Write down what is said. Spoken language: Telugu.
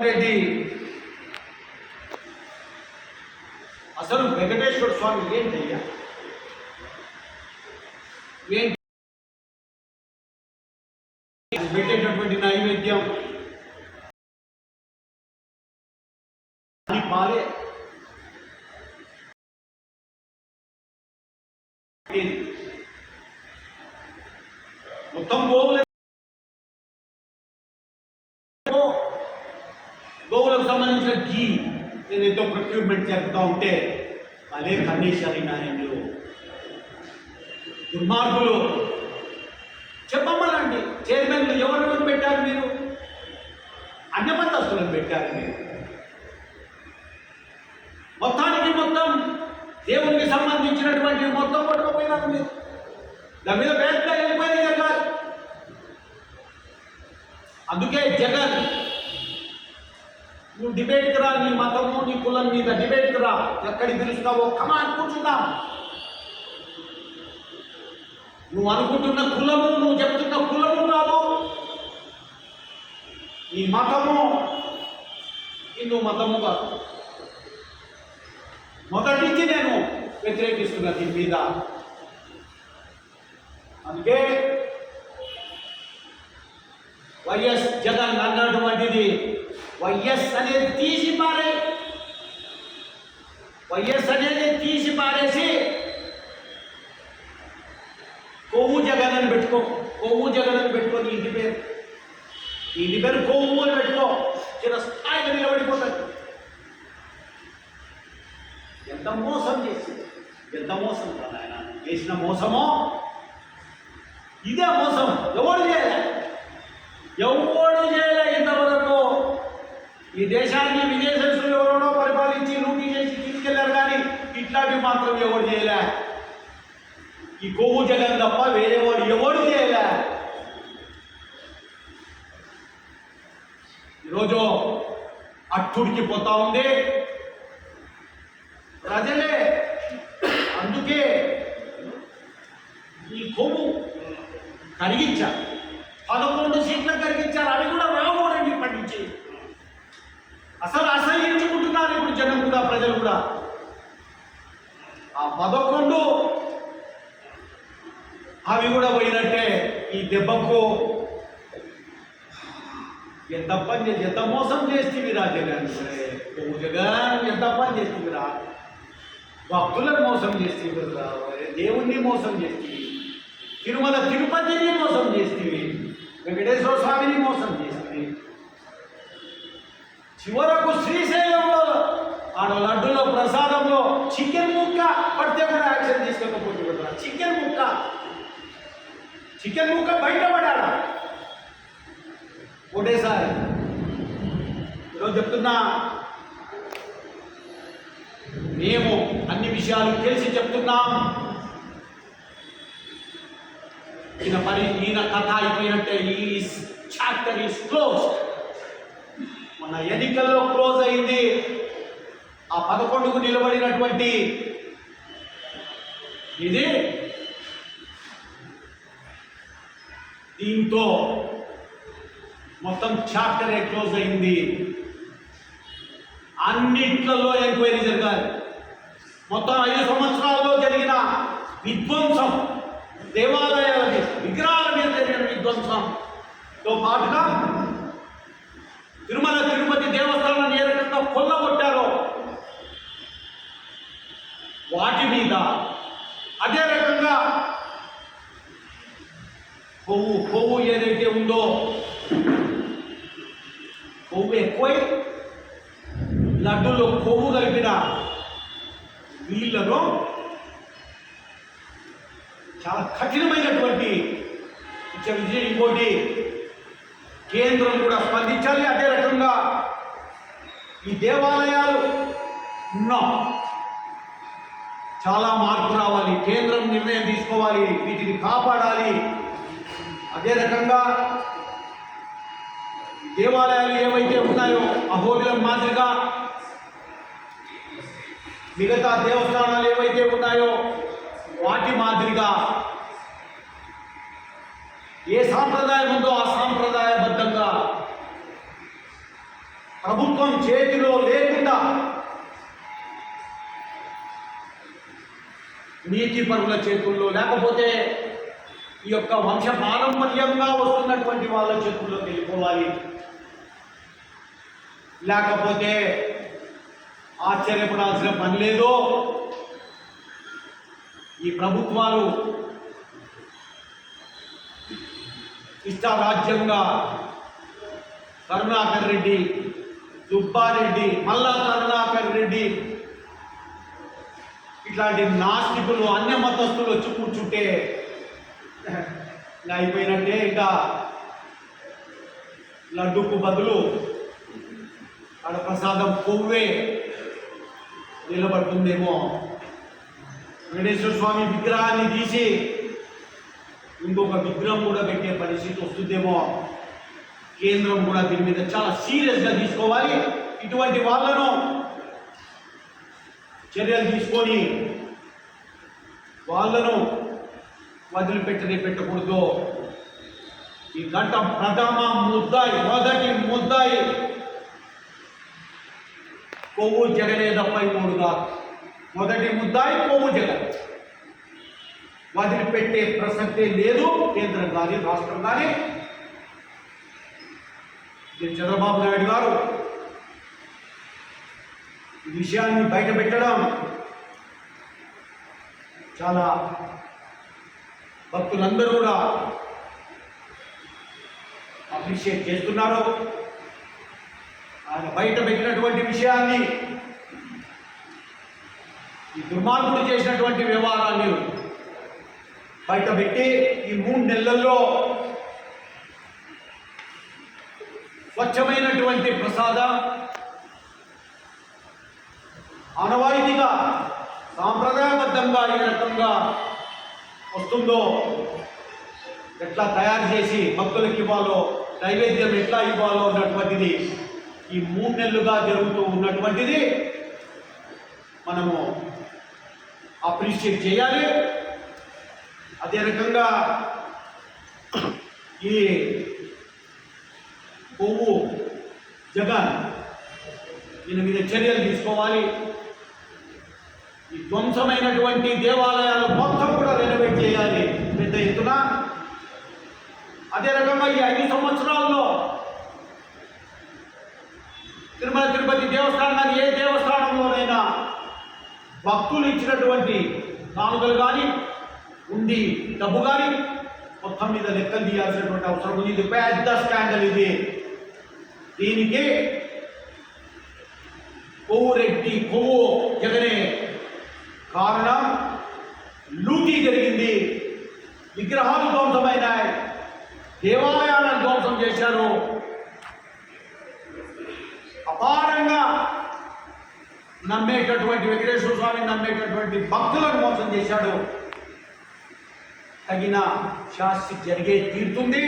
రెడ్డి. అసలు వెంకటేశ్వర స్వామి ఏంటయ్యా ఏంటి? పెట్టేటటువంటి నైవేద్యం. అది పాలే ఏంటి? మొత్తం గోవులే గోవులకు సంబంధించిన ఘీ. నేను ఎంతో ప్రొక్యూర్మెంట్ చేస్తూ ఉంటే అదే కన్నీశ్వరి నాయకులు దుర్మార్గులు. చెప్పమ్మలండి చైర్మన్లు ఎవరిని పెట్టారు మీరు? అన్యమతస్తులను పెట్టారు మీరు. మొత్తానికి మొత్తం దేవునికి సంబంధించినటువంటి మొత్తం పట్టుకోపోయినారు మీరు. దాని మీద బ్యాంకులో వెళ్ళిపోయింది జగన్. అందుకే జగన్ డిబేట్కి రా నీ మతము నీ కులం మీద డిబేట్కి రా. ఎక్కడికి పిలుస్తావో? కమాన్ కూర్చుందాం. నువ్వు అనుకుంటున్న కులము నువ్వు చెప్తున్న కులము కాదు. నీ మతము. హిందూ మతము కాదు. మొదటికి నేను వ్యతిరేకిస్తున్నా దీని మీద. అందుకే వైఎస్ జగన్ అన్నటువంటిది వైఎస్ అనేది తీసి పారే వైఎస్ అనేది తీసి పారేసి కొవ్వు జగన్ అని పెట్టుకో కొవ్వు జగన్ అని పెట్టుకో నీ ఇంటి పేరు నీ ఇంటి పేరు కొవ్వు అని పెట్టుకో చిన్న స్థాయిలో నిలబడిపోతుంది ఎంత మోసం చేసింది ఎంత మోసం కదా ఆయన చేసిన మోసమో ఇదే మోసం ఎవరు చేయలే ఎవడు చేయలే ఇంతవరకు ఈ దేశాన్ని విజయశేషులు ఎవరోనో పరిపాలించి లూటీ చేసి తీసుకెళ్ళారు కానీ ఇట్లాంటివి మాత్రం ఎవరు చేయలే. ఈ కొవ్వు జగన్ తప్ప వేరే వాడు ఎవరు చేయలే. ఈరోజు అట్టుడికి పోతా ఉంది. ప్రజలే అందుకే ఈ కొవ్వు కరిగించారు. పదకొండు సీట్లు కరిగించారు అవి కూడా అసలు అసహించుకుంటున్నారు ఇప్పుడు జనం కూడా ప్రజలు కూడా. ఆ పదకొండు అవి కూడా పోయినట్టే ఈ దెబ్బకు ఎంత పని చేసి ఎంత మోసం చేస్తేవిరా జగన్. జగన్ ఎంత పని చేస్తేవిరా భక్తులను మోసం చేస్తేవిరా దేవుణ్ణి మోసం చేస్తేవి తిరుమల తిరుపతిని మోసం చేస్తేవి వెంకటేశ్వర స్వామిని మోసం చేస్తేవి చివరకు శ్రీశైలంలో ఆడ లడ్డులో ప్రసాదంలో చికెన్ ముక్క పడితే కూడా యాక్షన్ తీసుకోకపోతే చికెన్ ముక్క. చికెన్ ముక్క బయటపడాలా ఒకటేసారి ఈరోజు చెప్తున్నా మేము అన్ని విషయాలు తెలిసి చెప్తున్నాం. ఈయన పని ఈయన కథ అయిపోయినట్టే ఈ చాప్టర్ ఈస్ క్లోజ్ మన ఎన్నికల్లో క్లోజ్ అయింది. ఆ పదకొండుకు నిలబడినటువంటి ఇది దీంతో మొత్తం చాప్టరే క్లోజ్ అయింది. అన్నిట్లలో ఎంక్వైరీ జరగాలి. మొత్తం ఐదు సంవత్సరాల్లో జరిగిన విధ్వంసం దేవాలయాల మీద విగ్రహాల మీద జరిగిన విధ్వంసంతో పాటుగా తిరుమల తిరుపతి దేవస్థానాన్ని ఏ రకంగా కొల్లగొట్టారో వాటి మీద అదే రకంగా కొవ్వు కొవ్వు ఏదైతే ఉందో కొవ్వు ఎక్కువై లడ్డులో కొవ్వు కలిపిన వీళ్ళను చాలా కఠినమైనటువంటి విజయం ఇంకోటి. కేంద్రం కూడా స్పందించాలి అదే రకంగా ఈ దేవాలయాలు ఉన్నాం చాలా మార్పు రావాలి. కేంద్రం నిర్ణయం తీసుకోవాలి వీటిని కాపాడాలి. అదే రకంగా దేవాలయాలు ఏవైతే ఉన్నాయో అహోబిల మాదిరిగా మిగతా దేవస్థానాలు ఏవైతే ఉన్నాయో వాటి మాదిరిగా ఏ సాంప్రదాయం ఉందో ఆ సాంప్రదాయబద్ధంగా ప్రభుత్వం చేతిలో లేకుండా నీతి పరుల చేతుల్లో లేకపోతే ఈ యొక్క వంశ పారంపర్యంగా వస్తున్నటువంటి వాళ్ళ చేతుల్లోకి వెళ్ళిపోవాలి. లేకపోతే ఆశ్చర్యపడాల్సిన పని లేదు. ఈ ప్రభుత్వాలు ఇష్టారాజ్యంగా కరుణాకర్ రెడ్డి సుబ్బారెడ్డి మల్లా కరుణాకర్ రెడ్డి ఇట్లాంటి నాస్తికులు అన్య మతస్థులు వచ్చి కూర్చుంటే అయిపోయినట్టే ఇంకా లడ్డుకు బదులు ఆడ ప్రసాదం కొవ్వే నిలబడుతుందేమో. వెంకటేశ్వర స్వామి విగ్రహాన్ని తీసి ఇంకొక విగ్రహం కూడా పెట్టే పరిస్థితి వస్తుందేమో. కేంద్రం కూడా దీని మీద చాలా సీరియస్గా తీసుకోవాలి. ఇటువంటి వాళ్ళను చర్యలు తీసుకొని వాళ్ళను వదిలిపెట్టని పెట్టకూడదు. ఈ గంట ప్రథమ ముద్దాయి మొదటి ముద్దాయి. కొవ్వు జగనే తప్ప మూడుగా మొదటి ముద్దాయి కొవ్వు జగన్ వదిలిపెట్టే ప్రసక్తే లేదు కేంద్రం కానీ రాష్ట్రం కానీ. చంద్రబాబు నాయుడు గారు ఈ విషయాన్ని బయట పెట్టడం చాలా భక్తులందరూ కూడా అప్రిషియేట్ చేస్తున్నారు. ఆయన బయట పెట్టినటువంటి విషయాన్ని ఈ దుర్మార్గుడు చేసినటువంటి వ్యవహారాన్ని బయట పెట్టి ఈ మూడు నెలల్లో స్వచ్ఛమైనటువంటి ప్రసాద ఆనవాయితీగా సాంప్రదాయబద్ధంగా ఏ రకంగా వస్తుందో ఎట్లా తయారు చేసి భక్తులకు ఇవ్వాలో నైవేద్యం ఎట్లా ఇవ్వాలో అన్నటువంటిది ఈ మూడు నెలలుగా జరుగుతూ ఉన్నటువంటిది మనము అప్రిషియేట్ చేయాలి. అదే రకంగా ఈ కొవ్వు జగన్ దీని మీద చర్యలు తీసుకోవాలి. ఈ ధ్వంసమైనటువంటి దేవాలయాలు మొత్తం కూడా రెనోవేట్ చేయాలి పెద్ద ఎత్తున. అదే రకంగా ఈ ఐదు సంవత్సరాల్లో తిరుమల తిరుపతి దేవస్థానం ఏ దేవస్థానంలోనైనా భక్తులు ఇచ్చినటువంటి కానుకలు కానీ ఉండి డబ్బు కానీ మొత్తం మీద లెక్కలు తీయాల్సినటువంటి అవసరం ఉంది. ఇది పెద్ద స్కాండల్ ఇది. దీనికి కొవ్వురెడ్డి కొవ్వు జగనే కారణం లూటీ జరిగింది. విగ్రహాలు ధ్వంసమైనాయి. దేవాలయాలను ధ్వంసం చేశారు. అపారంగా నమ్మేటటువంటి వెంకటేశ్వర స్వామిని నమ్మేటటువంటి భక్తులను మోసం చేశాడు. తగిన శాస్తి జరిగే తీరుతుంది.